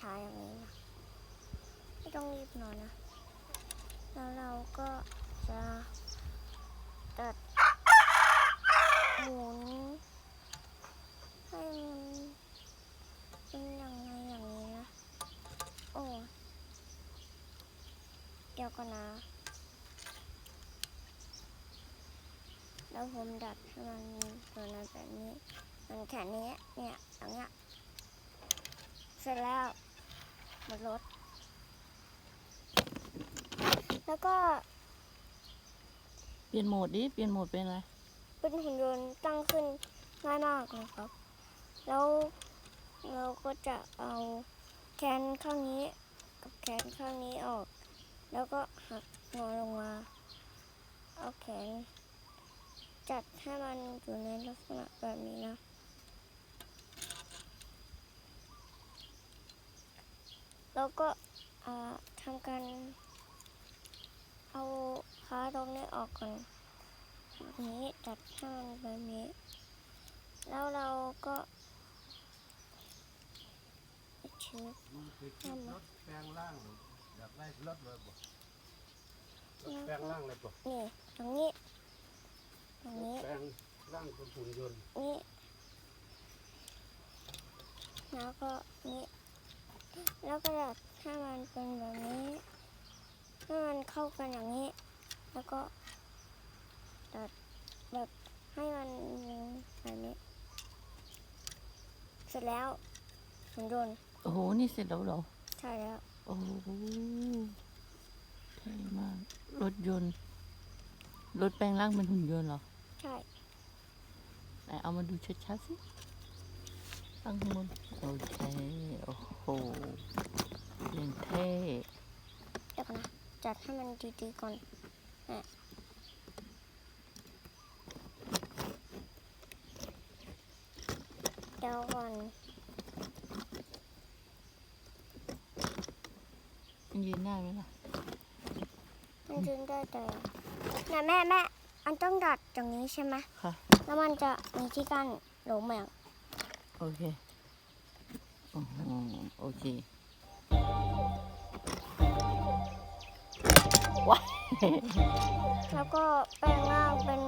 ช้าๆอย่างนี้นะไม่ต้องรีบนอนนะ แล้วเราก็จะตัดหมุนให้มันเป็นอย่างไงอย่างนี้นะ โอ้ เดี๋ยวก่อนนะ แล้วผมดัดให้มันตัวนั้นแบบนี้ มันแค่นี้เนี่ยอย่างเงี้ย สร็จแล้วหมดรถ แล้วก็ เปลี่ยนโหมดดิ เปลี่ยนโหมดเป็นอะไร เป็นหุ่นยนต์ตั้งขึ้นง่ายมากเลยครับ แล้วเราก็จะเอาแขนข้างนี้กับแขนข้างนี้ออก แล้วก็หักงอลงมา เอาแขนจัดให้มันอยู่ในลักษณะแบบนี้นะ แล้วก็อ่าทำการเอาขาตรงนี้ออกก่อนแบบนี้จัดให้มันแบบนี้ แล้วเราก็ชื้อมันคือคิดรถแปลงร่างหรืออยากได้รถเลยบ่รถแปลงร่างเลยบ่นี่ตรงนี้ตรงนี้แปลงร่างเป็นหุ่นยนต์นี่แล้วก็นี่ แล้วก็จัดให้มันเป็นแบบนี้ให้มันเข้ากันอย่างนี้ แล้วก็ตัดแบบให้มันแบบนี้ เสร็จแล้วหุ่นยนต์โอ้โห นี่เสร็จแล้วเหรอ ใช่แล้ว โอ้โหเท่มาก รถยนต์ รถแปลงร่างเป็นหุ่นยนต์เหรอ ใช่ไหนเอามาดูชัดๆสิตั้งข้างบนโอเคโอ้โห ยังเท่เดี๋ยวก่อนนะ จัดให้มันดีๆก่อนอะเดี๋ยวก่อนมันยืนได้ไหมล่ะมันยืนได้แต่เนี่ยแม่แม่อันต้องดัดอย่างนี้ใช่ไหมค่ะ แล้วมันจะมีที่กั้นหลงแมงโอเค โอ้โอเคว้า แล้วก็แปลงร่างเป็น